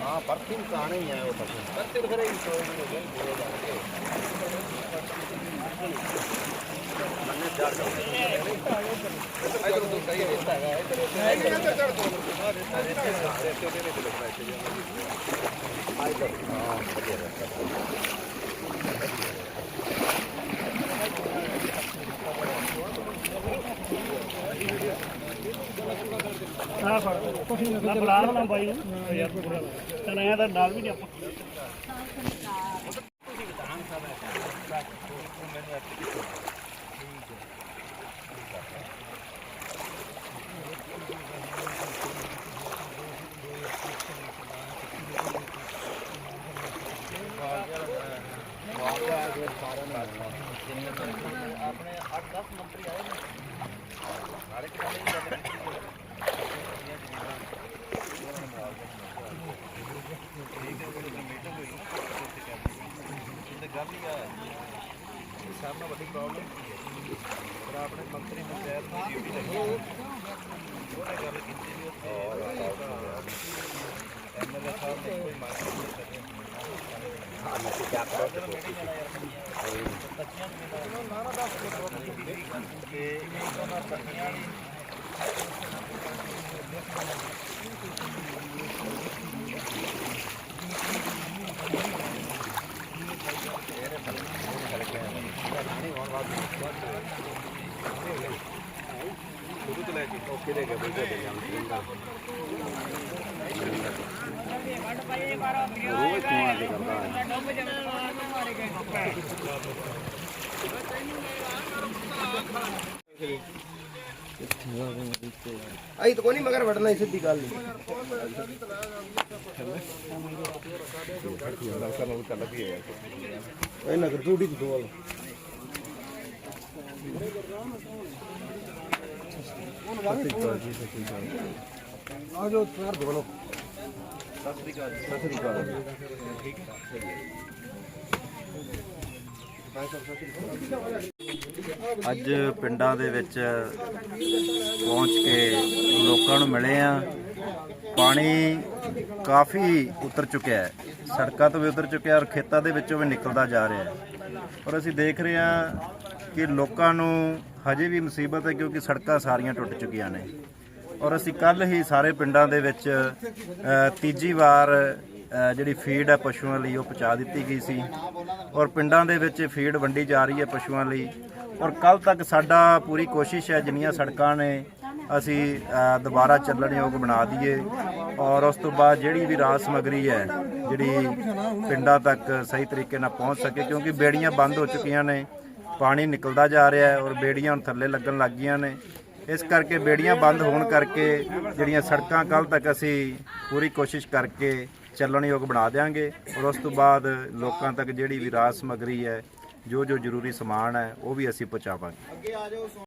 ਹਾਂ ਪਰਤੀ ਤਾਂ। ਨਹੀਂ ਆਇਆ ਉਹ ਤਾਂ ਪਰਤੀ ਫਿਰ ਇਹ ਸੋਏ ਨਹੀਂ ਹੋ ਗਏ ਮੰਨੇ ਚਾਰ ਇਧਰ ਤੋਂ ਸਹੀ ਰਸਤਾ ਹੈ ਇਧਰ ਇਧਰ ਚੜ ਤੋਂ ਹਾਂ ਵਧੀਆ ਰਸਤਾ ਆ ਫੜ ਮੈਂ ਬੁਲਾ ਲਾਂ ਬਾਈ ਨੂੰ ਯਾਰ ਪੂਰਾ ਚੱਲ ਐਂ ਤਾਂ ਨਾਲ ਵੀ ਨਹੀਂ ਆਪਾਂ ਆਪਣੇ 8-10 ਮੰਤਰੀ ਆਏ ਨੇ ਸਾਰੇ ਕਿਹੜੇ ਗੱਲ ਹੀ ਆ। ਸਭ ਨਾਲ ਵੱਡੀ ਪ੍ਰੋਬਲਮ ਕੀ ਹੈ? ਪਰ ਆਪਣੇ ਮੰਤਰੀ ਪੰਚਾਇਤ ਦੀ ਡਿਊਟੀ ਲੱਗੀ ਹੋਈ ਉਹਨੇ ਗੱਲ ਕੀਤੀ ਵੀ ਉੱਥੇ ਐਮਐਲਏ ਸਾਹਿਬ ਨੇ ਕੋਈ ਮੰਗ ਨਹੀਂ ਕਰੀ ਹਾਂ ਮੈਂ ਕਿਹਾ ਕਰੋ ਤੇ ਨੂੰ ਦਾ ਕਿ ਇਹ ਤੋਂ ਲੈ ਕੇ ਓਕੇ ਦੇ ਤਾਂ ਕੋਈ ਨਹੀਂ ਮਗਰ ਵੜਨਾ ਸਿੱਧੀ ਗੱਲ ਨਹੀਂ ਇਹ ਨਗਰ ਟੂਟੀ ਤੋਂ ਦੋਲ ਆ ਸਰ ਬੋਲੋ ਸਤਿ ਸ੍ਰੀ ਅਕਾਲ ਸਤਿ ਸ੍ਰੀ ਅਕਾਲ ਅੱਜ ਪਿੰਡਾਂ ਦੇ ਵਿੱਚ ਪਹੁੰਚ ਕੇ ਲੋਕਾਂ ਨੂੰ ਮਿਲੇ ਆ। ਪਾਣੀ ਕਾਫੀ ਉਤਰ ਚੁੱਕਿਆ ਹੈ। ਸੜਕਾਂ ਤੋਂ ਵੀ ਉਤਰ ਚੁੱਕਿਆ ਔਰ ਖੇਤਾਂ ਦੇ ਵਿੱਚੋਂ ਵੀ ਨਿਕਲਦਾ ਜਾ ਰਿਹਾ ਹੈ। ਔਰ ਅਸੀਂ ਦੇਖ ਰਹੇ ਹਾਂ ਕਿ ਲੋਕਾਂ ਨੂੰ ਹਜੇ ਵੀ ਮੁਸੀਬਤ ਹੈ ਕਿਉਂਕਿ ਸੜਕਾਂ ਸਾਰੀਆਂ ਟੁੱਟ ਚੁੱਕੀਆਂ ਨੇ। ਔਰ ਅਸੀਂ ਕੱਲ ਹੀ ਸਾਰੇ ਪਿੰਡਾਂ ਦੇ ਵਿੱਚ ਤੀਜੀ ਵਾਰ ਜਿਹੜੀ ਫੀਡ ਹੈ ਪਸ਼ੂਆਂ ਲਈ ਉਹ ਪਹੁੰਚਾ ਦਿੱਤੀ ਗਈ ਸੀ। ਔਰ ਪਿੰਡਾਂ ਦੇ ਵਿੱਚ ਫੀਡ ਵੰਡੀ ਜਾ ਰਹੀ ਹੈ ਪਸ਼ੂਆਂ ਲਈ। ਔਰ ਕੱਲ ਤੱਕ ਸਾਡਾ ਪੂਰੀ ਕੋਸ਼ਿਸ਼ ਹੈ ਜਿੰਨੀਆਂ ਸੜਕਾਂ ਨੇ ਅਸੀਂ ਅ, ਦੁਬਾਰਾ ਚੱਲਣਯੋਗ ਬਣਾ ਦਈਏ। ਔਰ ਉਸ ਤੋਂ ਬਾਅਦ ਜਿਹੜੀ ਵੀ ਰਾਜ ਸਮਗਰੀ ਹੈ ਜਿਹੜੀ ਪਿੰਡਾਂ ਤੱਕ ਸਹੀ ਤਰੀਕੇ ਨਾਲ ਪਹੁੰਚ ਸਕੇ ਕਿਉਂਕਿ ਬੇੜੀਆਂ ਬੰਦ ਹੋ ਚੁੱਕੀਆਂ ਨੇ। ਪਾਣੀ ਨਿਕਲਦਾ ਜਾ ਰਿਹਾ ਹੈ ਔਰ ਬੇੜੀਆਂ ਹੁਣ ਥੱਲੇ ਲੱਗਣ ਲੱਗ ਗਈਆਂ ਨੇ। ਇਸ ਕਰਕੇ ਬੇੜੀਆਂ ਬੰਦ ਹੋਣ ਕਰਕੇ ਜਿਹੜੀਆਂ ਸੜਕਾਂ ਕੱਲ ਤੱਕ ਅਸੀਂ ਪੂਰੀ ਕੋਸ਼ਿਸ਼ ਕਰਕੇ ਚੱਲਣ ਯੋਗ ਬਣਾ ਦੇਵਾਂਗੇ ਔਰ ਉਸ ਤੋਂ ਬਾਅਦ ਲੋਕਾਂ ਤੱਕ ਜਿਹੜੀ ਵੀ ਰਾਜ ਸਮਗਰੀ ਹੈ, ਜੋ ਜੋ ਜ਼ਰੂਰੀ ਸਮਾਨ ਹੈ, ਉਹ ਵੀ ਅਸੀਂ ਪਹੁੰਚਾਵਾਂਗੇ।